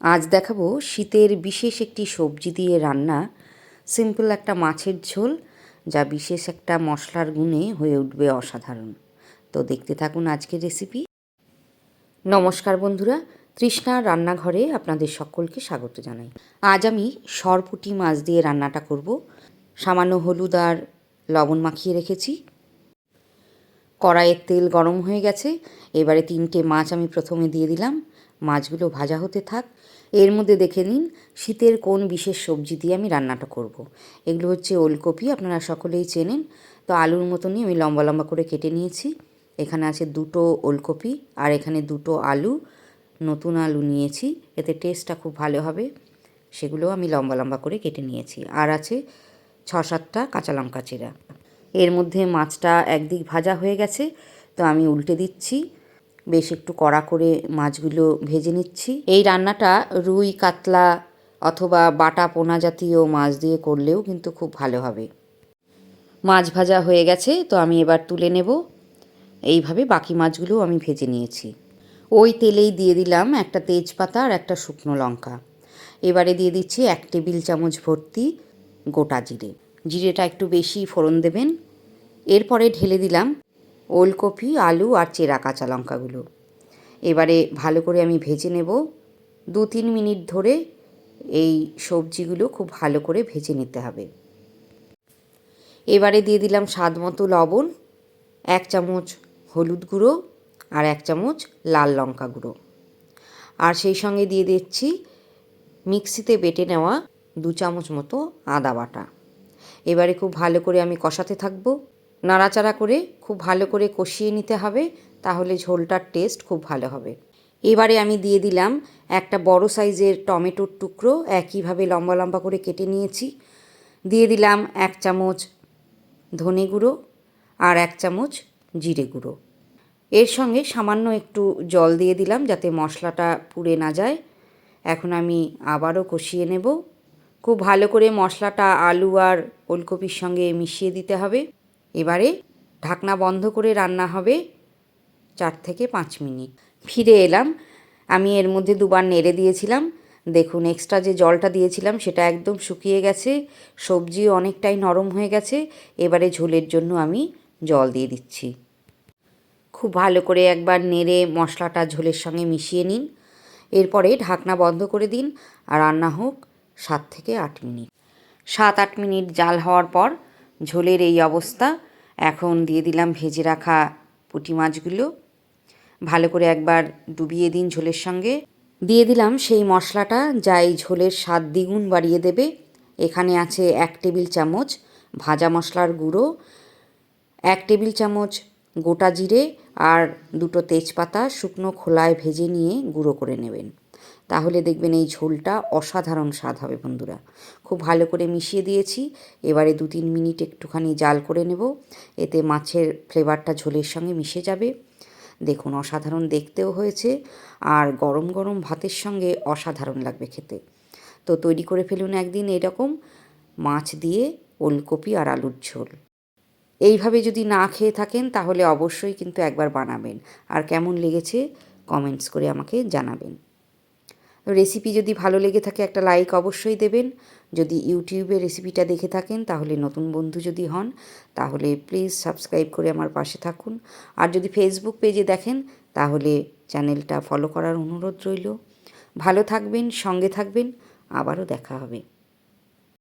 আজ দেখাবো শীতের বিশেষ একটি সবজি দিয়ে রান্না। সিম্পল একটা মাছের ঝোল, যা বিশেষ একটা মশলার গুণে হয়ে উঠবে অসাধারণ। তো দেখতে থাকুন আজকের রেসিপি নমস্কার বন্ধুরা তৃষ্ণার রান্নাঘরে আপনাদের সকলকে স্বাগত জানাই। আজ আমি সরপুটি মাছ দিয়ে রান্নাটা করব। সামান্য হলুদ আর লবণ মাখিয়ে রেখেছি। কড়াইয়ের তেল গরম হয়ে গেছে। এবারে তিনটে মাছ আমি প্রথমে দিয়ে দিলাম। মাছগুলো ভাজা হতে থাক। এর মধ্যে দেখে নিন, শীতের কোন বিশেষ সবজি দিয়ে আমি রান্নাটা করব। এগুলো হচ্ছে ওলকপি, আপনারা সকলেই চেনেন। তো আলুর মতনই আমি লম্বা লম্বা করে কেটে নিয়েছি। এখানে আছে দুটো ওলকপি আর এখানে দুটো আলু। নতুন আলু নিয়েছি, এতে টেস্টটা খুব ভালো হবে। সেগুলো আমি লম্বা লম্বা করে কেটে নিয়েছি। আর আছে ছ সাতটা কাঁচা লঙ্কা চিরা। এর মধ্যে মাছটা একদিক ভাজা হয়ে গেছে, তো আমি উল্টে দিচ্ছি। বেশ একটু কড়া করে মাছগুলো ভেজে নিচ্ছি। এই রান্নাটা রুই, কাতলা অথবা বাটা পোনা জাতীয় মাছ দিয়ে করলেও কিন্তু খুব ভালো হবে। মাছ ভাজা হয়ে গেছে, তো আমি এবার তুলে নেব। এইভাবে বাকি মাছগুলো আমি ভেজে নিয়েছি। ওই তেলেই দিয়ে দিলাম একটা তেজপাতা আর একটা শুকনো লঙ্কা। এবারে দিয়ে দিচ্ছি এক টেবিল চামচ ভর্তি গোটা জিরে। জিরেটা একটু বেশি ফোড়ন দেবেন। এরপরে ঢেলে দিলাম ওলকপি, আলু আর চেরা কাঁচা লঙ্কাগুলো। এবারে ভালো করে আমি ভেজে নেব। দু তিন মিনিট ধরে এই সবজিগুলো খুব ভালো করে ভেজে নিতে হবে। এবারে দিয়ে দিলাম স্বাদ মতো লবণ, এক চামচ হলুদ গুঁড়ো আর এক চামচ লাল লঙ্কা গুঁড়ো। আর সেই সঙ্গে দিয়ে দিচ্ছি মিক্সিতে বেটে নেওয়া দু চামচ মতো আদা বাটা। এবারে খুব ভালো করে আমি কষাতে থাকব। নাড়াচাড়া করে খুব ভালো করে কষিয়ে নিতে হবে, তাহলে ঝোলটার টেস্ট খুব ভালো হবে। এবারে আমি দিয়ে দিলাম একটা বড় সাইজের টমেটোর টুকরো, একইভাবে লম্বা লম্বা করে কেটে নিয়েছি। দিয়ে দিলাম এক চামচ ধনে গুঁড়ো আর এক চামচ জিরে গুঁড়ো। এর সঙ্গে সামান্য একটু জল দিয়ে দিলাম যাতে মশলাটা পুড়ে না যায়। এখন আমি আবারও কষিয়ে নেব। খুব ভালো করে মশলাটা আলু আর ওলকপির সঙ্গে মিশিয়ে দিতে হবে। এবারে ঢাকনা বন্ধ করে রান্না হবে চার থেকে পাঁচ মিনিট। ফিরে এলাম। আমি এর মধ্যে দুবার নেড়ে দিয়েছিলাম। দেখুন এক্সট্রা যে জলটা দিয়েছিলাম, সেটা একদম শুকিয়ে গেছে। সবজি অনেকটাই নরম হয়ে গেছে। এবারে ঝোলের জন্য আমি জল দিয়ে দিচ্ছি। খুব ভালো করে একবার নেড়ে মশলাটা ঝোলের সঙ্গে মিশিয়ে নিন। এরপরে ঢাকনা বন্ধ করে দিন। আর রান্না হোক সাত থেকে আট মিনিট। সাত আট মিনিট জাল হওয়ার পর ঝোলের এই অবস্থা। এখন দিয়ে দিলাম ভেজে রাখা পুঁটি মাছগুলো। ভালো করে একবার ডুবিয়ে দিন ঝোলের সঙ্গে। দিয়ে দিলাম সেই মশলাটা, যা এই ঝোলের স্বাদ দ্বিগুণ বাড়িয়ে দেবে। এখানে আছে এক টেবিল চামচ ভাজা মশলার গুঁড়ো, এক টেবিল চামচ গোটা জিরে আর দুটো তেজপাতা শুকনো খোলায় ভেজে নিয়ে গুঁড়ো করে নেবেন। তাহলে দেখবেন এই ঝোলটা অসাধারণ স্বাদ হবে বন্ধুরা। খুব ভালো করে মিশিয়ে দিয়েছি, এবারে দু তিন মিনিট একটুখানি জাল করে নেব, এতে মাছের ফ্লেভারটা ঝোলের সঙ্গে মিশে যাবে। দেখুন অসাধারণ দেখতেও হয়েছে, আর গরম গরম ভাতের সঙ্গে অসাধারণ লাগবে খেতে। তো তৈরি করে ফেলুন একদিন এরকম, মাছ দিয়ে ওলকপি আর আলুর ঝোল। এইভাবে যদি না খেয়ে থাকেন তাহলে অবশ্যই কিন্তু একবার বানাবেন, আর কেমন লেগেছে কমেন্টস করে আমাকে জানাবেন। রেসিপি যদি ভালো লেগে থাকে, একটা লাইক অবশ্যই দেবেন। যদি ইউটিউবে রেসিপিটা দেখে থাকেন, তাহলে নতুন বন্ধু যদি হন, তাহলে প্লিজ সাবস্ক্রাইব করে আমার পাশে থাকুন। আর যদি ফেসবুক পেজে দেখেন, তাহলে চ্যানেলটা ফলো করার অনুরোধ রইল। ভালো থাকবেন, সঙ্গে থাকবেন, আবারও দেখা হবে।